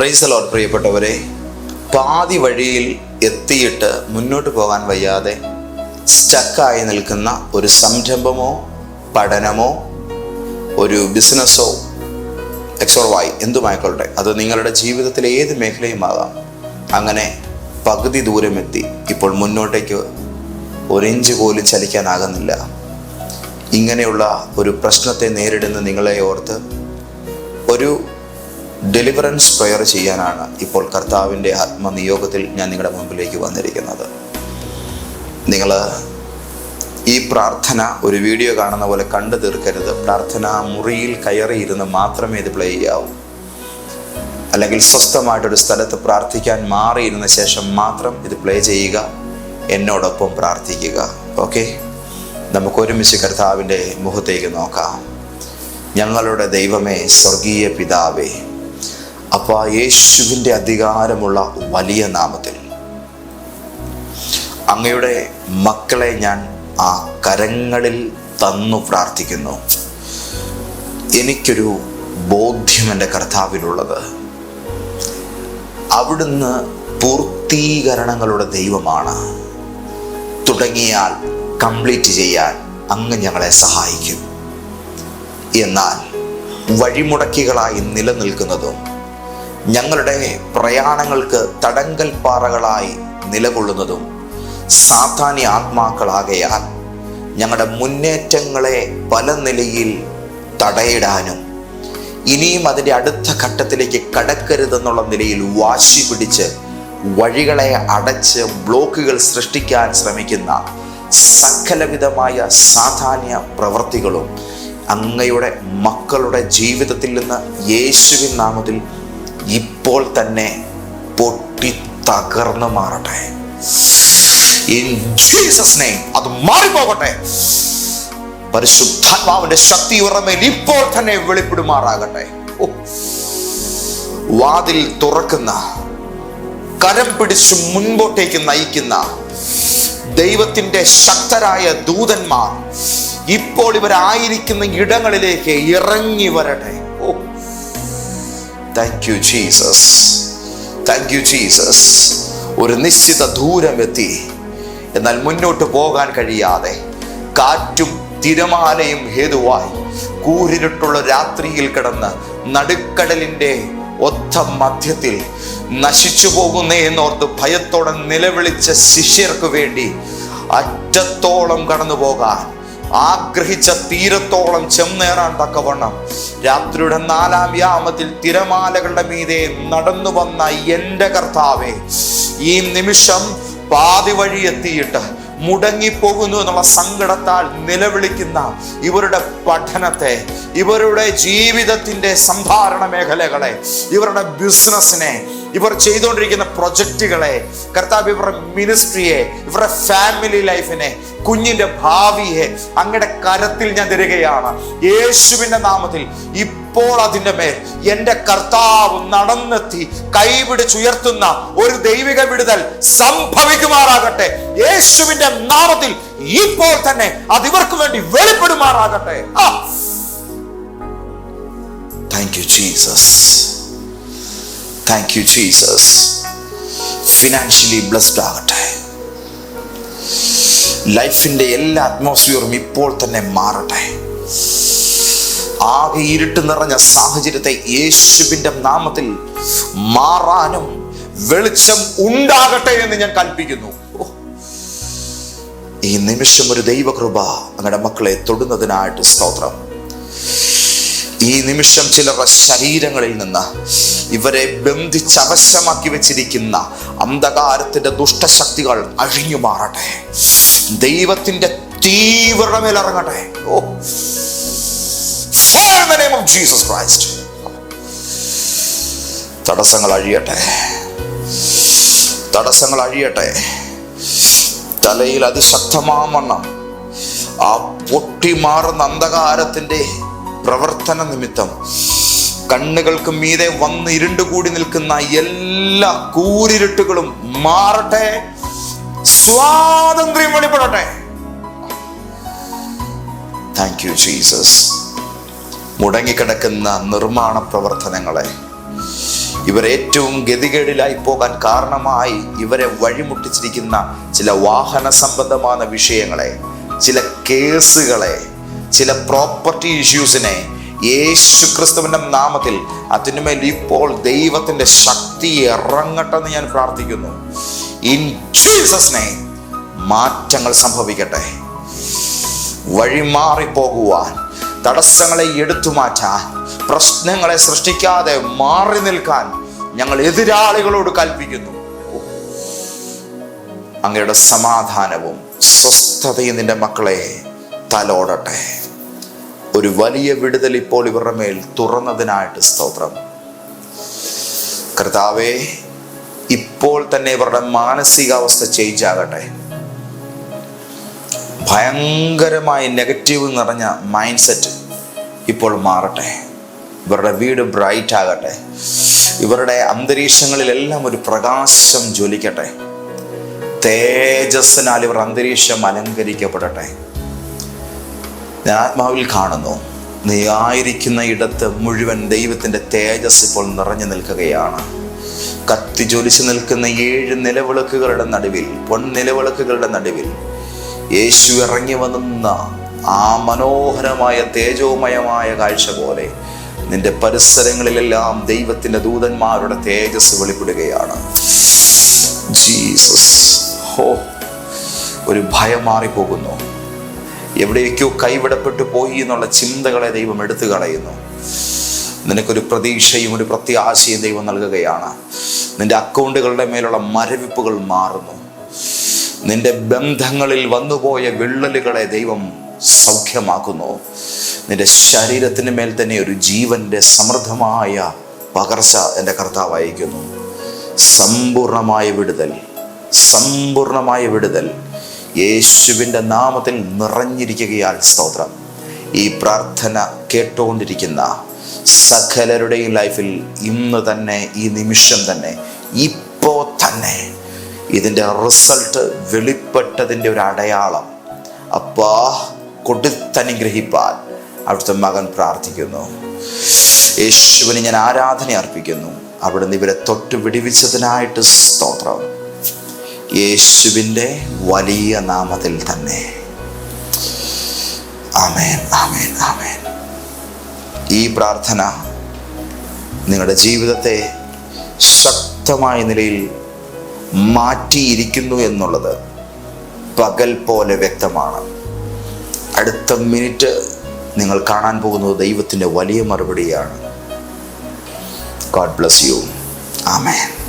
പ്രൈസലോ പ്രിയപ്പെട്ടവരെ. പാതി വഴിയിൽ എത്തിയിട്ട് മുന്നോട്ട് പോകാൻ വയ്യാതെ സ്റ്റക്കായി നിൽക്കുന്ന ഒരു സംരംഭമോ പഠനമോ ഒരു ബിസിനസ്സോ എക്സോർവായി എന്തുമായിക്കൊള്ളട്ടെ. അത് നിങ്ങളുടെ ജീവിതത്തിലെ ഏത് മേഖലയുമാകാം. അങ്ങനെ പകുതി ദൂരമെത്തി. ഇപ്പോൾ മുന്നോട്ടേക്ക് ഒരിഞ്ച് പോലും ചലിക്കാനാകുന്നില്ല. ഇങ്ങനെയുള്ള ഒരു പ്രശ്നത്തെ നേരിടുന്ന നിങ്ങളെ ഓർത്ത് ഒരു ഡെലിവറൻസ് പ്രയർ ചെയ്യാനാണ് ഇപ്പോൾ കർത്താവിന്റെ ആത്മനിയോഗത്തിൽ ഞാൻ നിങ്ങളുടെ മുമ്പിലേക്ക് വന്നിരിക്കുന്നത്. നിങ്ങൾ ഈ പ്രാർത്ഥന ഒരു വീഡിയോ കാണുന്ന പോലെ കണ്ടു തീർക്കരുത്. പ്രാർത്ഥന മുറിയിൽ കയറിയിരുന്ന് മാത്രമേ ഇത് പ്ലേ ചെയ്യാവൂ. അല്ലെങ്കിൽ സ്വസ്ഥമായിട്ടൊരു സ്ഥലത്ത് പ്രാർത്ഥിക്കാൻ മാറിയിരുന്ന ശേഷം മാത്രം ഇത് പ്ലേ ചെയ്യുക. എന്നോടൊപ്പം പ്രാർത്ഥിക്കുക. ഓക്കെ നമുക്ക് ഒരുമിച്ച് കർത്താവിന്റെ മുഖത്തേക്ക് നോക്കാം. ഞങ്ങളുടെ ദൈവമേ സ്വർഗീയ പിതാവേ അപ്പ യേശുവിന്റെ അധികാരമുള്ള വലിയ നാമത്തിൽ. അങ്ങയുടെ മക്കളെ ഞാൻ ആ കരങ്ങളിൽ തന്നു പ്രാർത്ഥിക്കുന്നു. എനിക്കൊരു ബോധ്യം എന്റെ കർത്താവിലുള്ളത്. അവിടുന്ന് പൂർത്തീകരണങ്ങളുടെ ദൈവമാണ്. തുടങ്ങിയാൽ കംപ്ലീറ്റ് ചെയ്യാൻ അങ്ങ് ഞങ്ങളെ സഹായിക്കും. എന്നാൽ വഴിമുടക്കികളായി നിലനിൽക്കുന്നതും ഞങ്ങളുടെ പ്രയാണങ്ങൾക്ക് തടങ്കൽ പാറകളായി നിലകൊള്ളുന്നതും സാധാന്യ ആത്മാക്കളാകയാൽ ഞങ്ങളുടെ മുന്നേറ്റങ്ങളെ പല നിലയിൽ തടയിടാനും ഇനിയും അതിന്റെ അടുത്ത ഘട്ടത്തിലേക്ക് കടക്കരുതെന്നുള്ള നിലയിൽ വാശി പിടിച്ച് വഴികളെ അടച്ച് ബ്ലോക്കുകൾ സൃഷ്ടിക്കാൻ ശ്രമിക്കുന്ന സകലവിധമായ സാധാന്യ പ്രവൃത്തികളും അങ്ങയുടെ മക്കളുടെ ജീവിതത്തിൽ നിന്ന് യേശുവിൻ നാമത്തിൽ ഇപ്പോൾ തന്നെ പൊട്ടി തകർന്നു മാറട്ടെ. ഇൻ ജീസസ് നെയിം അത് മാറിപ്പോകട്ടെ. പരിശുദ്ധാത്മാവിന്റെ ശക്തി ഉറമേൽ ഇപ്പോൾ തന്നെ വെളിപ്പെടുമാറാകട്ടെ. വാതിൽ തുറക്കുന്ന കരം പിടിച്ച് മുൻപോട്ടേക്ക് നയിക്കുന്ന ദൈവത്തിന്റെ ശക്തരായ ദൂതന്മാർ ഇപ്പോൾ ഇവരായിരിക്കുന്ന ഇടങ്ങളിലേക്ക് ഇറങ്ങി വരട്ടെ. Thank you Jesus thank you Jesus ഒരു നിശ്ചിത ദൂരം എത്തി എന്നാൽ മുന്നോട്ട് പോകാൻ കഴിയാതെ കാറ്റും തിരമാലയും ഹേതുവായി കൂരിരുട്ടുള്ള രാത്രിയിൽ കിടന്ന് നടുക്കടലിന്റെ ഒത്ത മധ്യത്തിൽ നശിച്ചു പോകുന്നേ എന്നോർത്ത് ഭയത്തോടെ നിലവിളിച്ച ശിഷ്യർക്ക് വേണ്ടി അറ്റത്തോളം കടന്നു പോകാൻ ആഗ്രഹിച്ച തീരത്തോളം ചെന്നേറാൻ തക്കവണ്ണം. രാത്രിയുടെ നാലാം യാമത്തിൽ തിരമാലകളുടെ മീതെ നടന്നു വന്ന എന്റെ കർത്താവെ ഈ നിമിഷം പാതി വഴി എത്തിയിട്ട് മുടങ്ങിപ്പോകുന്നു എന്നുള്ള സങ്കടത്താൽ നിലവിളിക്കുന്ന ഇവരുടെ പഠനത്തെ ഇവരുടെ ജീവിതത്തിന്റെ സംധാരണ മേഖലകളെ ഇവരുടെ ബിസിനസ്സിനെ ഇവർ ചെയ്തുകൊണ്ടിരിക്കുന്ന പ്രൊജക്റ്റുകളെ കർത്താവ് ഇവരുടെ മിനിസ്ട്രിയെ ഇവരുടെ ഫാമിലി ലൈഫിനെ കുഞ്ഞിന്റെ ഭാവിയെ അങ്ങയുടെ കരത്തിൽ ഞാൻ തരികയാണ്. യേശുവിന്റെ നാമത്തിൽ ഇപ്പോൾ അതിന്റെ മേൽ എന്റെ കർത്താവ് നടന്നെത്തി കൈപിടിച്ചുയർത്തുന്ന ഒരു ദൈവിക വിടുതൽ സംഭവിക്കുമാറാകട്ടെ. യേശുവിന്റെ നാമത്തിൽ ഇപ്പോൾ തന്നെ അത് ഇവർക്ക് വേണ്ടി വെളിപ്പെടുമാറാകട്ടെ. Thank you Jesus thank you Jesus financially blessed ആകട്ടെ. ലൈഫിന്റെ എല്ലാ അറ്റ്മോസ്ഫിയറും ഇപ്പോൾ തന്നെ മാറട്ടെ. ആകെ ഇരുട്ട് നിറഞ്ഞ സാഹചര്യത്തെ യേശുവിന്റെ നാമത്തിൽ മാറാനും വെളിച്ചം ഉണ്ടാകട്ടെ എന്ന് ഞാൻ കൽപ്പിക്കുന്നു. ഈ നിമിഷം ഒരു ദൈവകൃപ അങ്ങയുടെ മക്കളെ തൊടുന്നതിനായിട്ട് സ്തോത്രം. ഈ നിമിഷം ചിലരുടെ ശരീരങ്ങളിൽ നിന്ന് ഇവരെ ബന്ധിച്ച് അവശമാക്കി വെച്ചിരിക്കുന്ന അന്ധകാരത്തിന്റെ ദുഷ്ടശക്തികൾ അഴിഞ്ഞു മാറട്ടെ. ദൈവത്തിന്റെ തീവ്രത മേലിറങ്ങട്ടെ ഓ. The name of Jesus തടസ്സങ്ങൾ അഴിയട്ടെ. തടസ്സങ്ങൾ അഴിയട്ടെ. തലയിൽ അതിശക്തമാവണ്ണം ആ പൊട്ടിമാറുന്ന അന്ധകാരത്തിന്റെ പ്രവർത്തന നിമിത്തം. കണ്ണുകൾക്ക് മീതെ വന്ന് ഇരുണ്ടുകൂടി നിൽക്കുന്ന എല്ലാ കൂരിരുട്ടുകളും മാറട്ടെ. സ്വാതന്ത്ര്യം വെളിപ്പെടട്ടെ. താങ്ക് യു ജീസസ് മുടങ്ങിക്കിടക്കുന്ന നിർമ്മാണ പ്രവർത്തനങ്ങളെ. ഇവർ ഏറ്റവും ഗതികേടിലായി പോകാൻ കാരണമായി ഇവരെ വഴിമുട്ടിച്ചിരിക്കുന്ന ചില വാഹന സംബന്ധമായ വിഷയങ്ങളെ ചില കേസുകളെ. ചില പ്രോപ്പർട്ടി ഇഷ്യൂസിനെ യേശു ക്രിസ്തുവിന്റെ നാമത്തിൽ അതിനുമേൽ ഇപ്പോൾ ദൈവത്തിന്റെ ശക്തി ഇറങ്ങട്ടെന്ന് ഞാൻ പ്രാർത്ഥിക്കുന്നു. ഇൻ ജീസസ് നെയ്മ് മാറ്റങ്ങൾ സംഭവിക്കട്ടെ. വഴിമാറിപ്പോകുവാൻ തടസ്സങ്ങളെ എടുത്തു മാറ്റാൻ പ്രശ്നങ്ങളെ സൃഷ്ടിക്കാതെ മാറി നിൽക്കാൻ ഞങ്ങൾ എതിരാളികളോട് കൽപ്പിക്കുന്നു. അങ്ങയുടെ സമാധാനവും സ്വസ്ഥതയും നിന്റെ മക്കളെ തലോടട്ടെ. ഒരു വലിയ വിടുതൽ ഇപ്പോൾ ഇവരുടെ മേൽ തുറന്നതിനായിട്ട് സ്തോത്രം. കർത്താവെ ഇപ്പോൾ തന്നെ ഇവരുടെ മാനസികാവസ്ഥ ചേഞ്ച് ആകട്ടെ. ഭയങ്കരമായി നെഗറ്റീവ് നിറഞ്ഞ മൈൻഡ് സെറ്റ് ഇപ്പോൾ മാറട്ടെ. ഇവരുടെ വീട് ബ്രൈറ്റ് ആകട്ടെ. ഇവരുടെ അന്തരീക്ഷങ്ങളിലെല്ലാം ഒരു പ്രകാശം ജ്വലിക്കട്ടെ. തേജസ്സിനാൽ ഇവർ അന്തരീക്ഷം അലങ്കരിക്കപ്പെടട്ടെ. ഞാൻ ആത്മാവിൽ കാണുന്നു. നീ ആയിരിക്കുന്ന ഇടത്ത് മുഴുവൻ ദൈവത്തിന്റെ തേജസ് ഇപ്പോൾ നിറഞ്ഞു നിൽക്കുകയാണ്. കത്തി ജ്വലിച്ചു നിൽക്കുന്ന ഏഴ് നിലവിളക്കുകളുടെ നടുവിൽ പൊൻ നിലവിളക്കുകളുടെ നടുവിൽ യേശു ഇറങ്ങി വന്ന ആ മനോഹരമായ തേജോമയമായ കാഴ്ച പോലെ നിന്റെ പരിസരങ്ങളിലെല്ലാം ദൈവത്തിന്റെ ദൂതന്മാരുടെ തേജസ് വെളിപ്പെടുകയാണ്. ജീസസ് ഹോ ഒരു ഭയം മാറിപ്പോകുന്നു. എവിടേക്കോ കൈവിടപ്പെട്ടു പോയി എന്നുള്ള ചിന്തകളെ ദൈവം എടുത്തു കളയുന്നു. നിനക്കൊരു പ്രതീക്ഷയും ഒരു പ്രത്യാശയും ദൈവം നൽകുകയാണ്. നിന്റെ അക്കൗണ്ടുകളുടെ മേലുള്ള മരവിപ്പുകൾ മാറുന്നു. നിന്റെ ബന്ധങ്ങളിൽ വന്നുപോയ വിള്ളലുകളെ ദൈവം സൗഖ്യമാക്കുന്നു. നിന്റെ ശരീരത്തിന് മേൽ തന്നെ ഒരു ജീവന്റെ സമൃദ്ധമായ പകർച്ച എന്റെ കർത്താവ് അയക്കുന്നു സമ്പൂർണമായ വിടുതൽ സമ്പൂർണമായ വിടുതൽ. യേശുവിന്റെ നാമത്തിൽ നിറഞ്ഞിരിക്കുകയാൽ സ്തോത്രം. ഈ പ്രാർത്ഥന കേട്ടുകൊണ്ടിരിക്കുന്ന സകലരുടെയും ലൈഫിൽ ഇന്ന് തന്നെ ഈ നിമിഷം തന്നെ ഇപ്പോൾ തന്നെ ഇതിന്റെ റിസൾട്ട് വെളിപ്പെട്ടതിന്റെ ഒരു അടയാളം അപ്പാ കൊടുത്തനുഗ്രഹിപ്പാൻ അവിടുത്തെ മകൻ പ്രാർത്ഥിക്കുന്നു. യേശുവിന് ഞാൻ ആരാധന അർപ്പിക്കുന്നു. അവിടുന്ന് ഇവരെ തൊട്ട് വിടിവിച്ചതിനായിട്ട് സ്തോത്രം. യേശുവിന്റെ വലിയ നാമത്തിൽ തന്നെ. ആമേൻ ആമേൻ ആമേൻ. ഈ പ്രാർത്ഥന നിങ്ങളുടെ ജീവിതത്തെ ശക്തമായ നിലയിൽ മാറ്റിയിരിക്കുന്നു എന്നുള്ളത് പകൽ പോലെ വ്യക്തമാണ്. അടുത്ത മിനിറ്റ് നിങ്ങൾ കാണാൻ പോകുന്നത് ദൈവത്തിന്റെ വലിയ മറുപടിയാണ്. God bless you amen.